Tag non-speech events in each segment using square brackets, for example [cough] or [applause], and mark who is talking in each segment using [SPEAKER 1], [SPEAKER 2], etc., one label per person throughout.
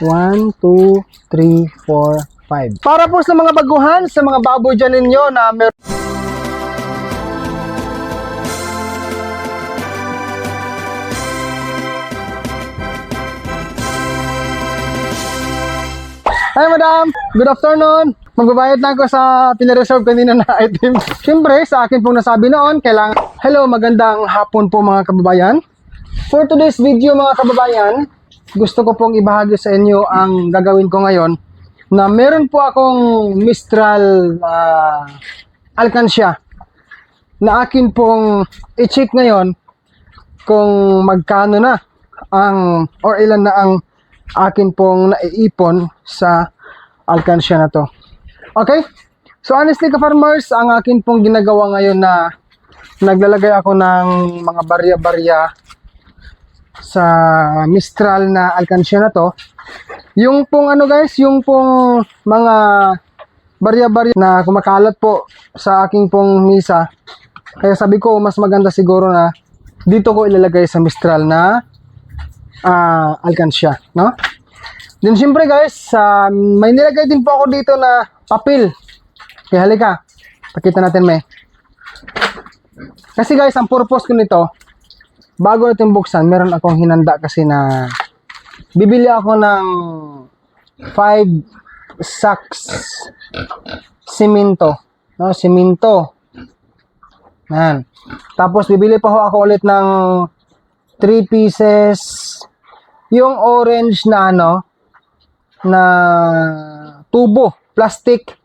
[SPEAKER 1] 1, 2, 3, 4, 5. Para po sa mga baguhan, sa mga baboy dyan ninyo na mer- Hi madam, good afternoon. Magbabayad na ako sa pinareserve kanina na [laughs] item. Siyempre, sa akin pong nasabi noon, kailangan... Hello, magandang hapon po mga kababayan. For today's video mga kababayan, gusto ko pong ibahagi sa inyo ang gagawin ko ngayon na meron po akong Mistral uh, Alcancia na akin pong i-check ngayon kung magkano na ang or ilan na ang akin pong naiipon sa Alcancia na to. Okay? So honestly ka-farmers, ang akin pong ginagawa ngayon na naglalagay ako ng mga barya-barya sa Mistral na Alcancia na to. Yung pong ano guys, yung pong mga barya-barya na kumakalat po sa aking pong misa. Kaya sabi ko, mas maganda siguro na dito ko ilalagay sa Mistral na ah Alcancia, no? Then siyempre guys, ah, may nilagay din po ako dito na papel. Kaya halika, pakita natin may. Kasi guys, ang purpose ko nito, bago natin buksan, meron akong hinanda kasi na bibili ako ng 5 sacks simento. No, simento. Yan. Tapos bibili pa ako ulit ng 3 pieces yung orange na ano na tubo, plastic.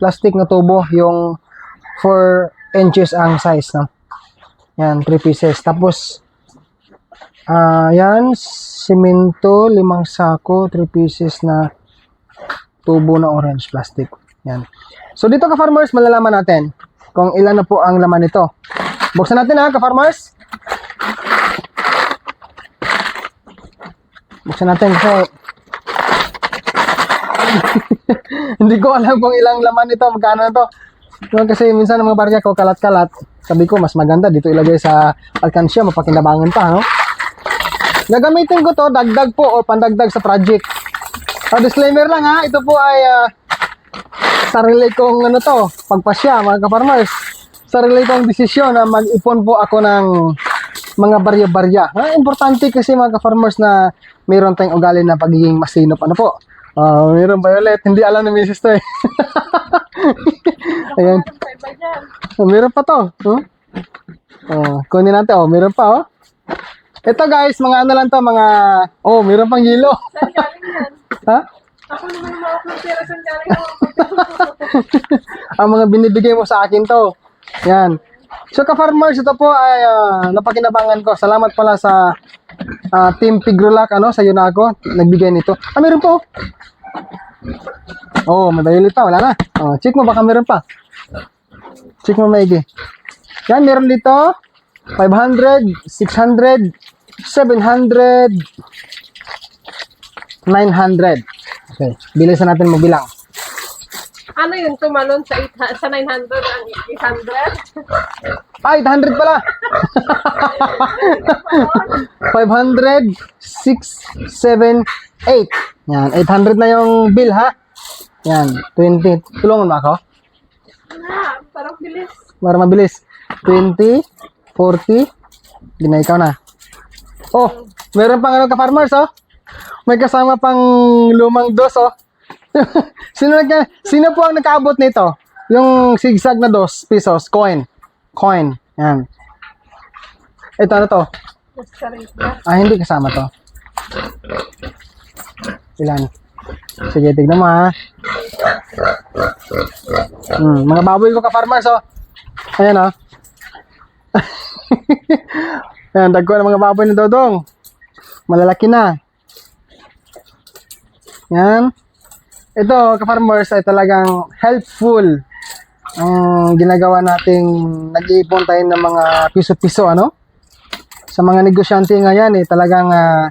[SPEAKER 1] Plastic na tubo, yung 4 inches ang size, no? Yan, 3 pieces. Tapos, ah yan, simento, limang sako, 3 pieces na tubo na orange plastic. Yan. So, dito ka-farmers, malalaman natin kung ilan na po ang laman nito. Buksan natin ha, ka-farmers. Buksan natin kasi [laughs] hindi ko alam kung ilang laman nito, magkano na to. No, kasi minsan ang mga barya ko kalat-kalat. Sabi ko, mas maganda dito ilagay sa alkansya, mapakinabangan pa, no? Gagamitin ko to, dagdag po o pandagdag sa project. Ah, disclaimer lang ha, ito po ay ah, sarili kong ano to, pagpasya mga ka-farmers. Sarili kong desisyon na mag-ipon po ako ng mga barya-barya. Ah, importante kasi mga ka-farmers na mayroon tayong ugali na pagiging masinop. Ano po? Ah, mayroon violet. Hindi alam ni Mrs. to. [laughs] Ayan. Oh, meron pa to. Huh? Oh, kunin natin. Oh, meron pa oh. Ito guys, mga ano lang to, mga... Oh, meron pang hilo.
[SPEAKER 2] Saan galing yan? [laughs]
[SPEAKER 1] ha?
[SPEAKER 2] Ako naman ang mga pera saan galing ako. [laughs]
[SPEAKER 1] ang mga binibigay mo sa akin to. Yan. So ka-farmers, ito po ay ah, napakinabangan ko. Salamat pala sa ah, Team Pigrulac, ano, sa Yunago, nagbigay nito. Ah, meron po. Oh, may violet pa, wala na. Oh, check mo, baka meron pa. Check mo maigi. Yan, meron dito. 500, 600, 700, 900. Okay, bilisan natin magbilang.
[SPEAKER 2] Ano yun, tumalon sa, 8, sa 900 ang 800?
[SPEAKER 1] Ah, 800 pala. 500, 6, 7, 8. Yan, 800 na yung bill ha. Yan, 20. Tulungan mo ako
[SPEAKER 2] Ah, parang bilis.
[SPEAKER 1] para mabilis. 20, 40. Hindi na ikaw na. Oh, meron pang ano ka farmers oh. May kasama pang lumang dos oh. [laughs] sino nagka, sino po ang nakaabot nito? Yung zigzag na dos pesos coin. Coin. Yan. Ito ano to?
[SPEAKER 2] Na.
[SPEAKER 1] Ah, hindi kasama to. Ilan? Sige, tignan mo ha. Hmm, mga baboy ko ka-farmers, oh. Ayan, oh. [laughs] Ayan, dagko ng mga baboy ni Dodong. Malalaki na. Yan. Ito, ka-farmers, ay talagang helpful ang ginagawa nating nag-iipon tayo ng mga piso-piso, ano? sa mga negosyante ngayon eh talagang ah,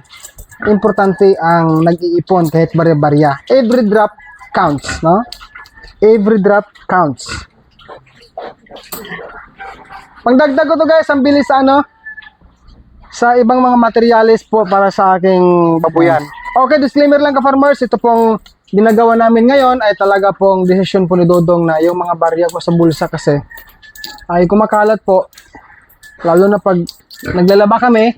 [SPEAKER 1] importante ang nag-iipon kahit barya-barya. Every drop counts, no? Every drop counts. Pagdagdag ko to guys, ang bilis ano? sa ibang mga materialis po para sa aking babuyan. Okay, disclaimer lang ka farmers, ito pong ginagawa namin ngayon ay talaga pong desisyon po ni Dodong na yung mga barya ko sa bulsa kasi ay kumakalat po lalo na pag naglalaba kami.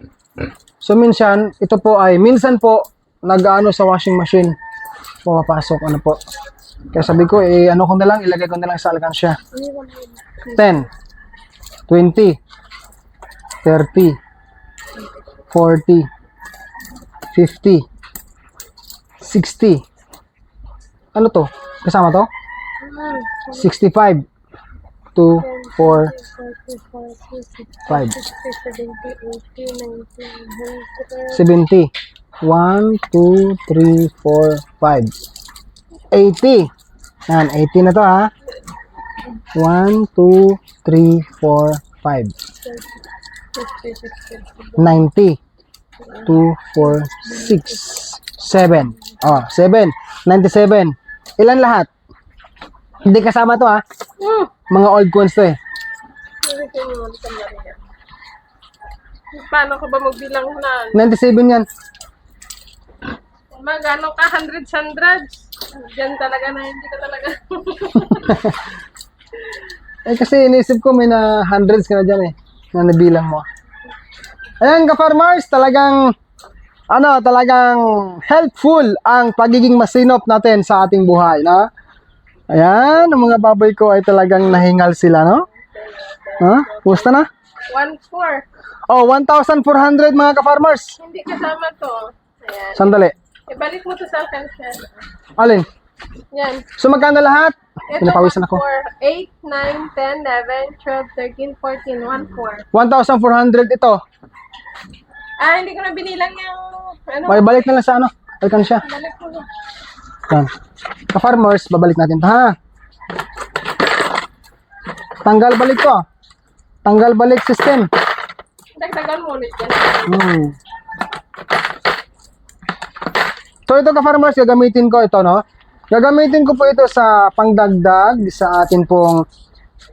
[SPEAKER 1] So minsan, ito po ay minsan po nag-ano sa washing machine pumapasok ano po. Kaya sabi ko, eh, ano ko na lang, ilagay ko na lang sa alkansya. 10, 20, 30, 40, 50, 60. Ano to? Kasama to? 65, 2, 4, 5, 70. 1, 2, 3, 4, 5. 80. Yan, 80 na to ha. 1, 2, 3, 4, 5. 90. 2, 4, 6, 7. Oh, 7. 97. Ilan lahat? Hindi kasama to ha.
[SPEAKER 2] Hmm.
[SPEAKER 1] Mga old coins to eh.
[SPEAKER 2] Paano ko ba magbilang na?
[SPEAKER 1] 97 yan.
[SPEAKER 2] Magano ka? Hundreds, hundreds. Diyan talaga na hindi ka talaga. [laughs]
[SPEAKER 1] Eh kasi inisip ko may na hundreds ka na dyan eh. Na nabilang mo. Ayan ka farmers, talagang ano, talagang helpful ang pagiging masinop natin sa ating buhay, no? Ayan, ang mga baboy ko ay talagang nahingal sila, no? Ha? Pusta na?
[SPEAKER 2] 1-4.
[SPEAKER 1] Oh, 1,400 mga ka-farmers.
[SPEAKER 2] Hindi kasama to. Ayan.
[SPEAKER 1] Sandali.
[SPEAKER 2] Ibalik mo to sa akin siya.
[SPEAKER 1] Alin?
[SPEAKER 2] Yan.
[SPEAKER 1] So magkano lahat?
[SPEAKER 2] Ito,
[SPEAKER 1] Pinapawisan ako.
[SPEAKER 2] 8, 9, 10, 11, 12, 13, 14, 1, 4.
[SPEAKER 1] 1,400 ito.
[SPEAKER 2] Ah, hindi ko na binilang yung, ano,
[SPEAKER 1] May balik na lang sa ano. Balikan siya.
[SPEAKER 2] balik ko.
[SPEAKER 1] Yan. Ka-farmers, babalik natin ito, ha? Tanggal balik ah. Tanggal balik system.
[SPEAKER 2] Dagdagan mo ulit yan.
[SPEAKER 1] Hmm. So ito ka-farmers, gagamitin ko ito, no? Gagamitin ko po ito sa pangdagdag sa atin pong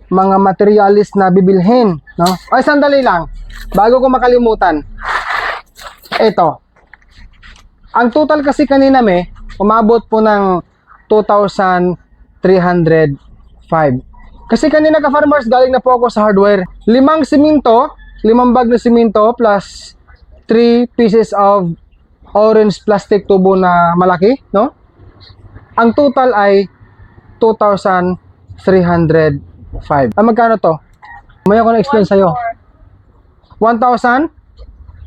[SPEAKER 1] mga materialis na bibilhin, no? Ay, sandali lang. Bago ko makalimutan. Ito. Ang total kasi kanina may, umabot po ng 2,305. Kasi kanina ka-farmers, galing na po ako sa hardware. Limang siminto, limang bag na siminto plus 3 pieces of orange plastic tubo na malaki, no? Ang total ay 2,305. Ah, magkano to? May ako na-explain sa'yo. 1,400?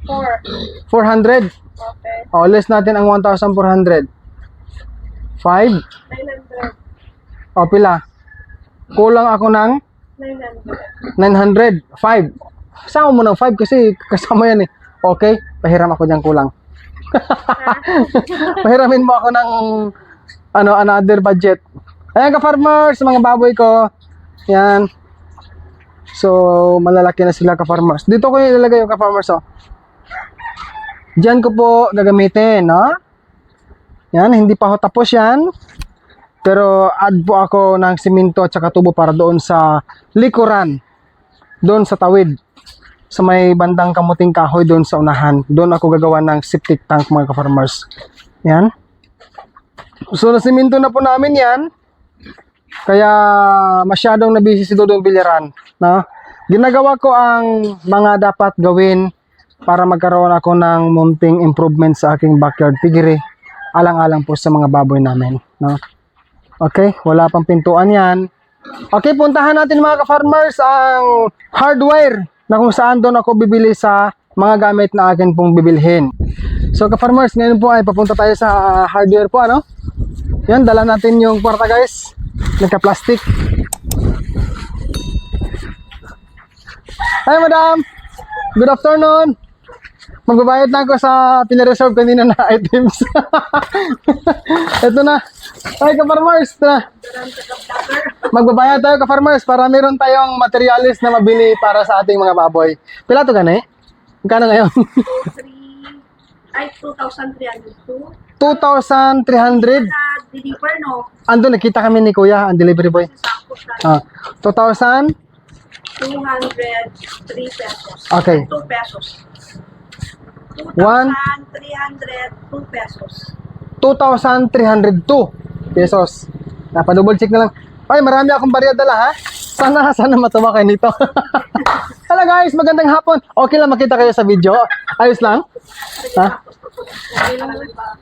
[SPEAKER 2] 4. Okay.
[SPEAKER 1] O, less natin ang 1,400. 5?
[SPEAKER 2] 900.
[SPEAKER 1] O, pila? Kulang ako ng
[SPEAKER 2] 900.
[SPEAKER 1] 900. 5. Kasama mo ng 5 kasi kasama yan eh. Okay, pahiram ako dyan kulang. [laughs] Pahiramin mo ako ng ano another budget. Ayan ka farmers, mga baboy ko. Yan. So, malalaki na sila ka farmers. Dito ko yung ilalagay yung ka farmers oh. Diyan ko po gagamitin, no? Yan, hindi pa ho tapos yan. Pero add po ako ng simento at saka tubo para doon sa likuran. Doon sa tawid. Sa may bandang kamuting kahoy doon sa unahan. Doon ako gagawa ng septic tank mga ka-farmers. Yan. So, nasiminto na po namin yan. Kaya masyadong nabisi si Dodong Biliran. No? Ginagawa ko ang mga dapat gawin para magkaroon ako ng munting improvement sa aking backyard piggery. Alang-alang po sa mga baboy namin. No? Okay, wala pang pintuan yan. Okay, puntahan natin mga ka-farmers ang hardware na kung saan doon ako bibili sa mga gamit na akin pong bibilhin. So ka-farmers, ngayon po ay papunta tayo sa hardware po ano. Yan, dala natin yung kwarta guys. Nagka-plastic. Hi madam! Good afternoon! Magbabayad na ako sa pinareserve kanina na [laughs] items. Ito na. Hi ka-farmers! Ito na. Magbabayad tayo ka-farmers para meron tayong materialis na mabili para sa ating mga baboy. Pila to gani? Magkano ngayon?
[SPEAKER 3] 3, ay 2,302.
[SPEAKER 1] 2,300.
[SPEAKER 3] Sa deliver, no?
[SPEAKER 1] Ando, nakita kami ni Kuya, ang delivery boy. Ah, 2,000?
[SPEAKER 3] 203 pesos.
[SPEAKER 1] Okay.
[SPEAKER 3] 2 pesos.
[SPEAKER 1] One.
[SPEAKER 3] 2,302 pesos.
[SPEAKER 1] 2,302 pesos. Napadouble check na lang. Ay, marami akong barya dala ha. Sana, [laughs] sana matuwa kayo nito. [laughs] Hello guys, magandang hapon. Okay lang makita kayo sa video. Ayos lang? Ha?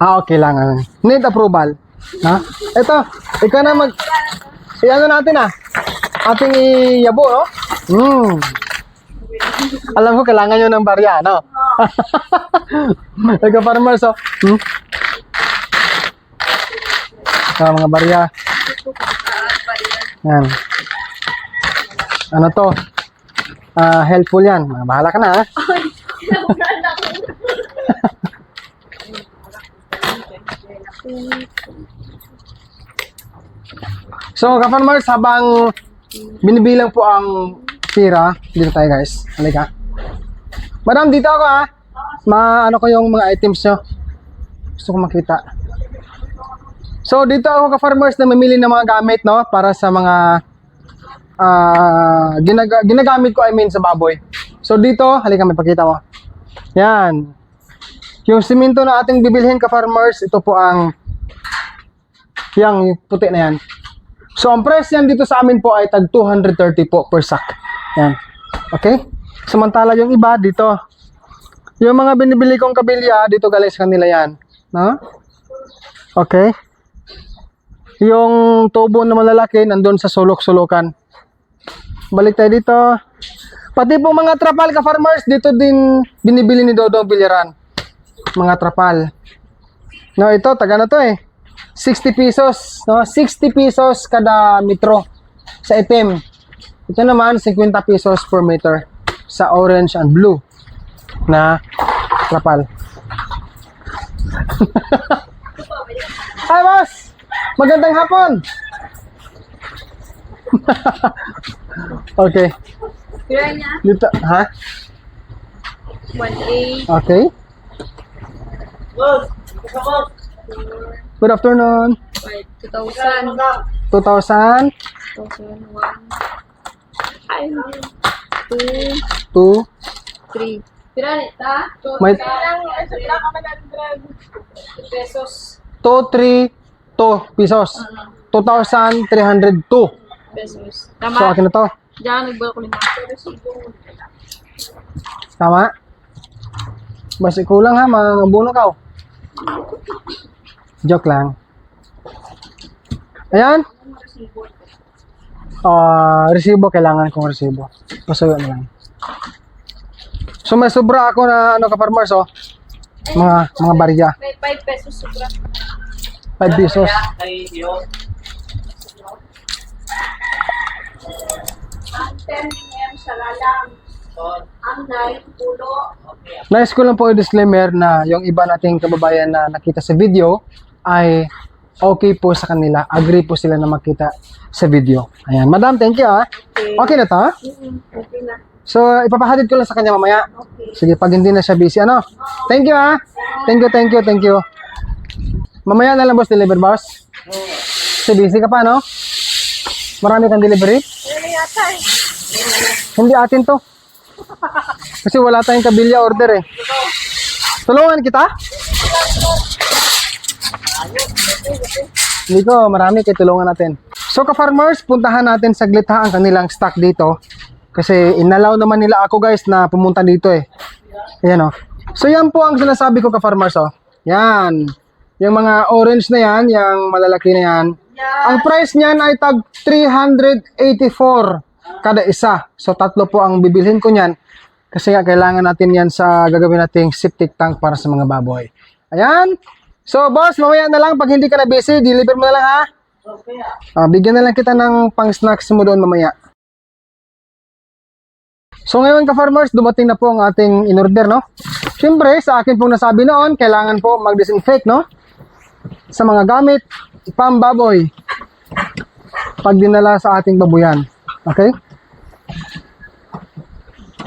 [SPEAKER 1] Ah, okay lang. Need approval. Ha? Ito, ikaw na mag... I-ano natin ah. Ating iyabo, no? Hmm. Alam ko, kailangan nyo ng barya, no? Nagka-farmers, [laughs] oh. Hmm? Ah, mga barya. Yan. Ano to? Ah, helpful yan. Ah, Bahala ka na, ha? [laughs] So, ka-farmers, habang binibilang po ang tira, dito tayo guys. Halika. Madam, dito ako ha. Ma, ano ko yung mga items nyo. Gusto ko makita. So, dito ako ka-farmers na mamili ng mga gamit, no? Para sa mga ah ginaga- ginagamit ko, I mean, sa baboy. So, dito, halika, may pakita mo. Yan. Yung simento na ating bibilhin ka-farmers, ito po ang yung puti na yan. So, ang price yan dito sa amin po ay tag 230 po per sack. Yan. Okay? Samantala yung iba dito. Yung mga binibili kong kabilya, dito galing sa kanila yan. No? Okay? Yung tubo na malalaki, nandun sa sulok-sulukan. Balik tayo dito. Pati po mga trapal ka farmers, dito din binibili ni Dodong Biliran. Mga trapal. No, ito, taga na to eh. 60 pesos, no? 60 pesos kada metro sa itim. Ito naman 50 pesos per meter sa orange and blue na trapal. [laughs] Hi boss! Magandang hapon! [laughs] okay. Dito, ha?
[SPEAKER 2] 1A,
[SPEAKER 1] Okay. Good afternoon.
[SPEAKER 2] 2,000,
[SPEAKER 1] 2000
[SPEAKER 2] 2001, ay, 2,
[SPEAKER 1] to
[SPEAKER 2] 3. Pira nita?
[SPEAKER 1] May-
[SPEAKER 2] Parang, ito lang ka 100 pesos.
[SPEAKER 1] 2, 3, 2 pesos. 2,302.
[SPEAKER 2] Pesos.
[SPEAKER 1] So,
[SPEAKER 2] Tama?
[SPEAKER 1] akin na to.
[SPEAKER 2] Diyan, nagbalo ko.
[SPEAKER 1] Tama? Basi kulang ha, mabuno ka. Joke lang. Ayan. Ah, resibo kailangan kong resibo. Pasuyo na lang. So may sobra ako na ano ka farmers oh. Mga mga barya.
[SPEAKER 2] May 5 pesos sobra.
[SPEAKER 1] 5 pesos.
[SPEAKER 3] ang 10 mm sa lalang. Ang 9 pulo.
[SPEAKER 1] Nice ko lang po i-disclaimer na yung iba nating kababayan na nakita sa video ay okay po sa kanila. Agree po sila na makita sa video. Ayan. Madam, thank you ah. Okay na to? ah?
[SPEAKER 3] Okay na.
[SPEAKER 1] So, ipapahatid ko lang sa kanya mamaya.
[SPEAKER 3] Okay.
[SPEAKER 1] Sige, pag hindi na siya busy. Ano? Thank you ah. Thank you, thank you, thank you. Mamaya na lang boss, deliver boss. So, busy ka pa, no? Marami kang delivery?
[SPEAKER 3] Yata eh.
[SPEAKER 1] Hindi atin to. Kasi wala tayong kabilya order eh. Tulungan kita? Ko, marami kaya tulungan natin. So ka-farmers, puntahan natin saglit ha ang kanilang stock dito. Kasi inalaw naman nila ako guys na pumunta dito eh. Ayan oh. So yan po ang sinasabi ko ka-farmers oh. Yan. Yung mga orange na yan, yung malalaki na yan. Ang price niyan ay tag 384 kada isa. So tatlo po ang bibilhin ko niyan. Kasi nga kailangan natin yan sa gagawin nating septic tank para sa mga baboy. Ayan. So boss, mamaya na lang pag hindi ka na busy, deliver mo na lang ha. Ah, bigyan na lang kita ng pang snacks mo doon mamaya. So ngayon ka-farmers, dumating na po ang ating in-order, no? Siyempre, sa akin pong nasabi noon, kailangan po mag-disinfect, no? Sa mga gamit, pambaboy. Pag dinala sa ating babuyan. Okay?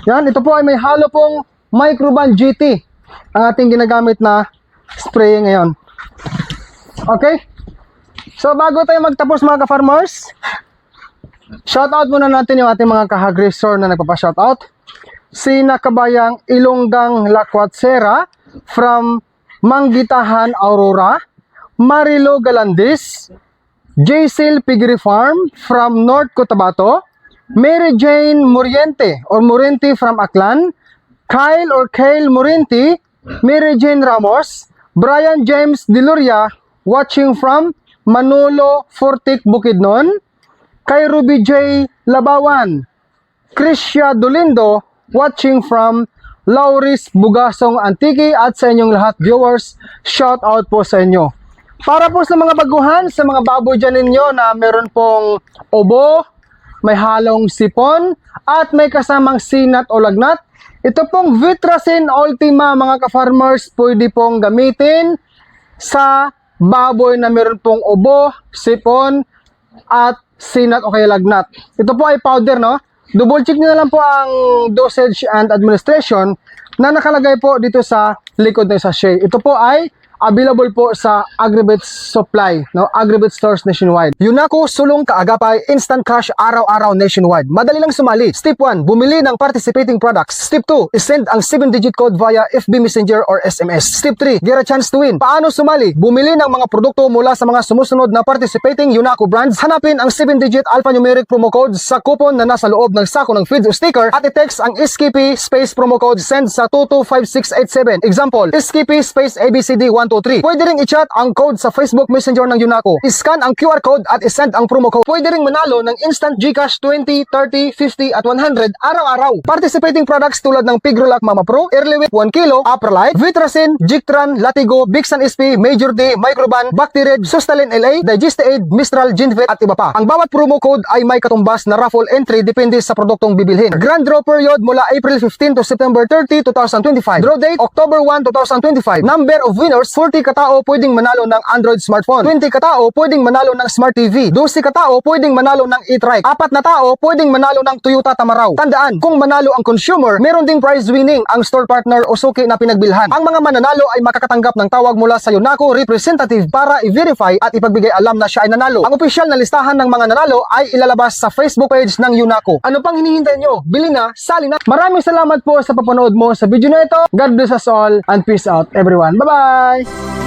[SPEAKER 1] Yan, ito po ay may halo pong Microban GT. Ang ating ginagamit na spray ngayon. Okay? So bago tayo magtapos mga ka-farmers, shoutout muna natin yung ating mga kahag resort na nagpapa-shoutout. Sina Kabayang Ilonggang Lakwatsera from Manggitahan, Aurora, Marilo Galandis, Jaysil Piggery Farm from North Cotabato, Mary Jane Moriente or Morente from Aklan, Kyle or Kyle Morente, Mary Jane Ramos, Brian James Diluria watching from Manolo Fortic Bukidnon, kay Ruby J. Labawan, Krisha Dolindo watching from Lauris Bugasong Antiki at sa inyong lahat viewers, shout out po sa inyo. Para po sa mga baguhan, sa mga baboy dyan ninyo na meron pong obo, may halong sipon, at may kasamang sinat o lagnat, ito pong Vitracin Ultima mga ka-farmers pwede pong gamitin sa baboy na meron pong obo, sipon, at sinat o kaya lagnat. Ito po ay powder, no? Double check nyo na lang po ang dosage and administration na nakalagay po dito sa likod ng sachet. Ito po ay available po sa Agribet Supply, no? Agribet stores nationwide. Yunako sulong kaagapay instant cash araw-araw nationwide. Madali lang sumali. Step 1, bumili ng participating products. Step 2, send ang 7-digit code via FB Messenger or SMS. Step 3, get a chance to win. Paano sumali? Bumili ng mga produkto mula sa mga sumusunod na participating Yunako brands. Hanapin ang 7-digit alphanumeric promo code sa coupon na nasa loob ng sako ng feeds o sticker at i-text ang SKP space promo code send sa 225687. Example, SKP space ABCD123. Pwede ring i-chat ang code sa Facebook Messenger ng Yunako. I-scan ang QR code at i-send ang promo code. Pwede ring manalo ng instant GCash 20, 30, 50 at 100 araw-araw. Participating products tulad ng Pigrolac Mama Pro, Early Week 1 kilo, Upralite, Vitracin, Jictran, Latigo, Bixan SP, Major D, Microban, Bactired, Sustalin LA, Digestaid, Mistral, Ginvet at iba pa. Ang bawat promo code ay may katumbas na raffle entry depende sa produktong bibilhin. Grand draw period mula April 15 to September 30, 2025. Draw date October 1, 2025. Number of winners 40 katao pwedeng manalo ng Android smartphone. 20 katao pwedeng manalo ng Smart TV. 12 katao pwedeng manalo ng e-trike. Apat na tao pwedeng manalo ng Toyota Tamaraw. Tandaan, kung manalo ang consumer, meron ding prize winning ang store partner o suki na pinagbilhan. Ang mga mananalo ay makakatanggap ng tawag mula sa Yonako representative para i-verify at ipagbigay alam na siya ay nanalo. Ang opisyal na listahan ng mga nanalo ay ilalabas sa Facebook page ng Yunako. Ano pang hinihintay nyo? Bili na, sali na. Maraming salamat po sa papanood mo sa video na ito. God bless us all and peace out everyone. Bye-bye! Bye.